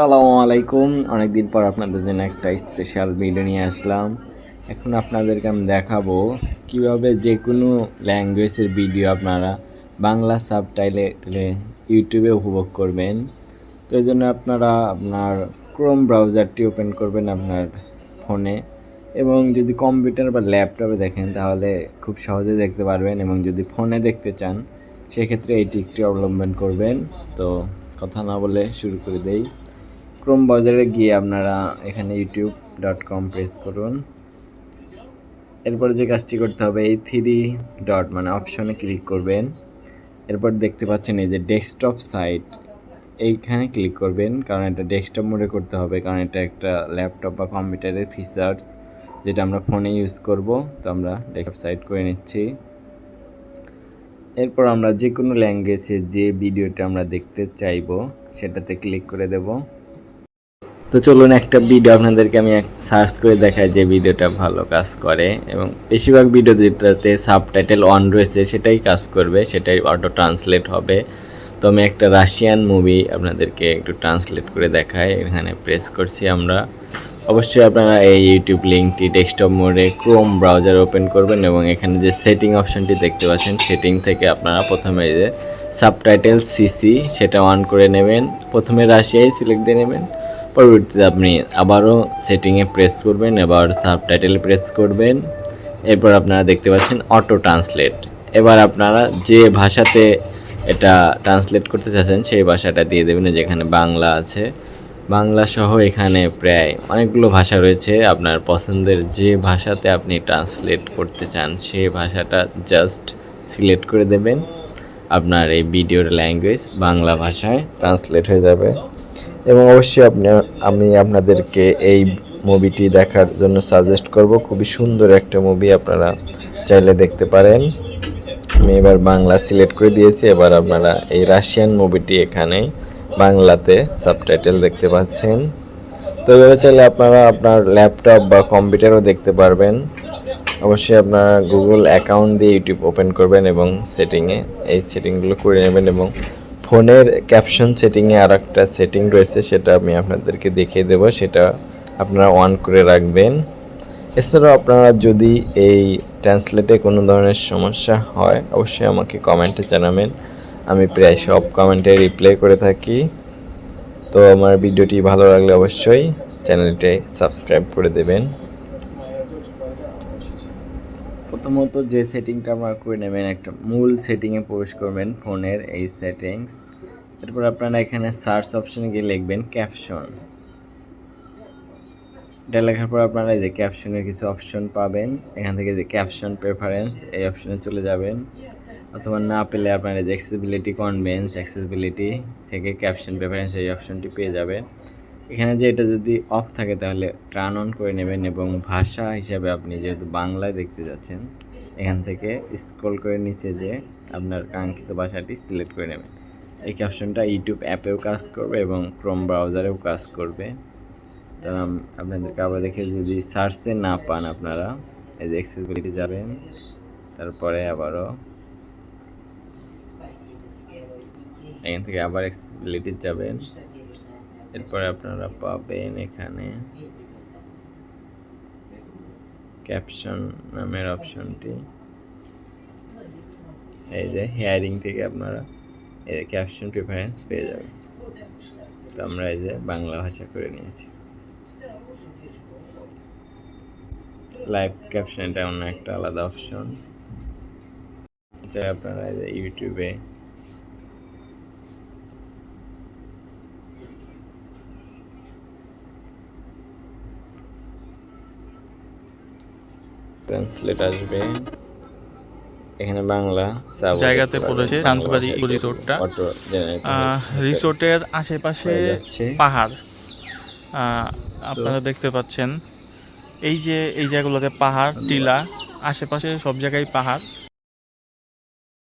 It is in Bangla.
আসসালামু আলাইকুম। অনেকদিন পর আপনাদের জন্য একটা স্পেশাল ভিডিও নিয়ে আসলাম। এখন আপনাদেরকে আমি দেখাবো কীভাবে যে কোনো ল্যাঙ্গুয়েজের ভিডিও আপনারা বাংলা সাবটাইলে ইউটিউবে উপভোগ করবেন। তো এই জন্য আপনারা আপনার ক্রোম ব্রাউজারটি ওপেন করবেন আপনার ফোনে এবং যদি কম্পিউটার বা ল্যাপটপে দেখেন, তাহলে খুব সহজে দেখতে পারবেন। এবং যদি ফোনে দেখতে চান, সেক্ষেত্রে এই টিকটি অবলম্বন করবেন। তো কথা না বলে শুরু করে দেই। ক্রোম বাজারে গিয়ে আপনারা এখানে ইউটিউব ডট কম প্রেস করুন। এরপর যে কাজটি করতে হবে, এই থ্রি ডট মানে অপশনে ক্লিক করবেন। এরপর দেখতে পাচ্ছেন এই যে ডেস্কটপ সাইট এইখানে ক্লিক করবেন। কারণ এটা ডেস্কটপ মোডে করতে হবে, কারণ এটা একটা ল্যাপটপ বা কম্পিউটারের ফিচার্স যেটা আমরা ফোনে ইউজ করব। তো আমরা ডেস্কটপ সাইট করে নিচ্ছি। এরপর আমরা যে কোনো ল্যাঙ্গুয়েজে যে ভিডিওটা আমরা দেখতে চাইব, সেটাতে ক্লিক করে দেব। তো চলুন একটা ভিডিও আপনাদেরকে আমি সার্চ করে দেখাই যে ভিডিওটা ভালো কাজ করে। এবং বেশিরভাগ ভিডিও যেটাতে সাবটাইটেল অন রয়েছে, সেটাই কাজ করবে, সেটাই অটো ট্রান্সলেট হবে। তো আমি একটা রাশিয়ান মুভি আপনাদেরকে একটু ট্রান্সলেট করে দেখাই। এখানে প্রেস করছি আমরা। অবশ্যই আপনারা এই ইউটিউব লিঙ্কটি ডেস্কটপ মোডে ক্রোম ব্রাউজার ওপেন করবেন এবং এখানে যে সেটিং অপশানটি দেখতে পাচ্ছেন সেটিং থেকে আপনারা প্রথমে যে সাবটাইটেল সিসি সেটা অন করে নেবেন। প্রথমে রাশিয়াই সিলেক্ট দিয়ে নেবেন। পরবর্তীতে আপনি আবারও সেটিংয়ে প্রেস করবেন, এবার সাবটাইটেল প্রেস করবেন। এরপর আপনারা দেখতে পাচ্ছেন অটো ট্রান্সলেট এবার আপনারা যে ভাষাতে এটা ট্রান্সলেট করতে চাচ্ছেন, সেই ভাষাটা দিয়ে দেবেন যেখানে বাংলা আছে। বাংলা সহ এখানে প্রায় অনেকগুলো ভাষা রয়েছে। আপনার পছন্দের যে ভাষাতে আপনি ট্রান্সলেট করতে চান, সেই ভাষাটা জাস্ট সিলেক্ট করে দেবেন। আপনার এই ভিডিওর ল্যাঙ্গুয়েজ বাংলা ভাষায় ট্রান্সলেট হয়ে যাবে। এবং অবশ্যই আপনি, আমি আপনাদেরকে এই মুভিটি দেখার জন্য সাজেস্ট করব। খুবই সুন্দর একটা মুভি আপনারা চাইলে দেখতে পারেন। আমি এবার বাংলা সিলেক্ট করে দিয়েছি। এবার আপনারা এই রাশিয়ান মুভিটি এখানে বাংলাতে সাবটাইটেল দেখতে পাচ্ছেন। তো এভাবে চাইলে আপনারা আপনার ল্যাপটপ বা কম্পিউটারও দেখতে পারবেন। অবশ্যই আপনারা গুগল অ্যাকাউন্ট দিয়ে ইউটিউব ওপেন করবেন এবং সেটিংয়ে এই সেটিংগুলো করে নেবেন এবং ফোনের ক্যাপশন সেটিংয়ে আর একটা সেটিং রয়েছে, সেটা আমি আপনাদেরকে দেখিয়ে দেবো। সেটা আপনারা অন করে রাখবেন। এছাড়াও আপনারা যদি এই ট্রান্সলেটে কোনো ধরনের সমস্যা হয়, অবশ্যই আমাকে কমেন্টে জানাবেন। আমি প্রায় সব কমেন্টে রিপ্লাই করে থাকি। তো আমার ভিডিওটি ভালো লাগলে অবশ্যই চ্যানেলটি সাবস্ক্রাইব করে দেবেন। প্রথমত যে সেটিংটা আপনারা করে নেবেন, একটা মূল সেটিংয়ে প্রবেশ করবেন ফোনের এই সেটিংস। এরপর আপনারা এখানে সার্চ অপশনে গিয়ে লিখবেন ক্যাপশন। এটা লেখার পর আপনারা এই যে ক্যাপশনের কিছু অপশন পাবেন। এখান থেকে যে ক্যাপশন প্রেফারেন্স এই অপশনে চলে যাবেন। অথবা না পেলে আপনারা যে অ্যাক্সেসিবিলিটি কনভেন্স অ্যাক্সেসিবিলিটি থেকে ক্যাপশন প্রেফারেন্স এই অপশনটি পেয়ে যাবেন। এখানে যে এটা যদি অফ থাকে তাহলে টার্ন অন করে নেবেন এবং ভাষা হিসাবে আপনি যেহেতু বাংলায় দেখতে যাচ্ছেন, এখান থেকে স্ক্রল করে নিচে যে আপনার কাঙ্ক্ষিত ভাষাটি সিলেক্ট করে নেবেন। এই ক্যাপশনটা ইউটিউব অ্যাপেও কাজ করবে এবং ক্রোম ব্রাউজারেও কাজ করবে। আম- আপনাদেরকে আবার দেখে যদি সার্চে না পান আপনারা, এই যে অ্যাক্সেসিবিলিটি যাবেন, তারপরে আবারও এখান থেকে আবার অ্যাক্সেসিবিলিটি যাবেন। এরপরে আপনারা পাবেন এখানে ক্যাপশন নামের অপশনটি। এই যে হেয়ারিং থেকে আপনারা এই যে ক্যাপশন প্রিফারেন্স পেয়ে যাবেন। তো আমরা এই যে বাংলা ভাষা করে নিয়েছি। লাইভ ক্যাপশন এটা অন্য একটা আলাদা অপশন। যা আপনারা এই যে ইউটিউবে ট্রান্সলেট আসবে এখানে বাংলা জায়গাতে পড়েছে চাঁদবাড়ি রিসোর্টটা। রিসোর্টের আশেপাশে পাহাড়। আহ, আপনারা দেখতে পাচ্ছেন। এই যে এই জায়গাগুলোতে পাহাড় টিলা আশেপাশে সব জায়গায় পাহাড়।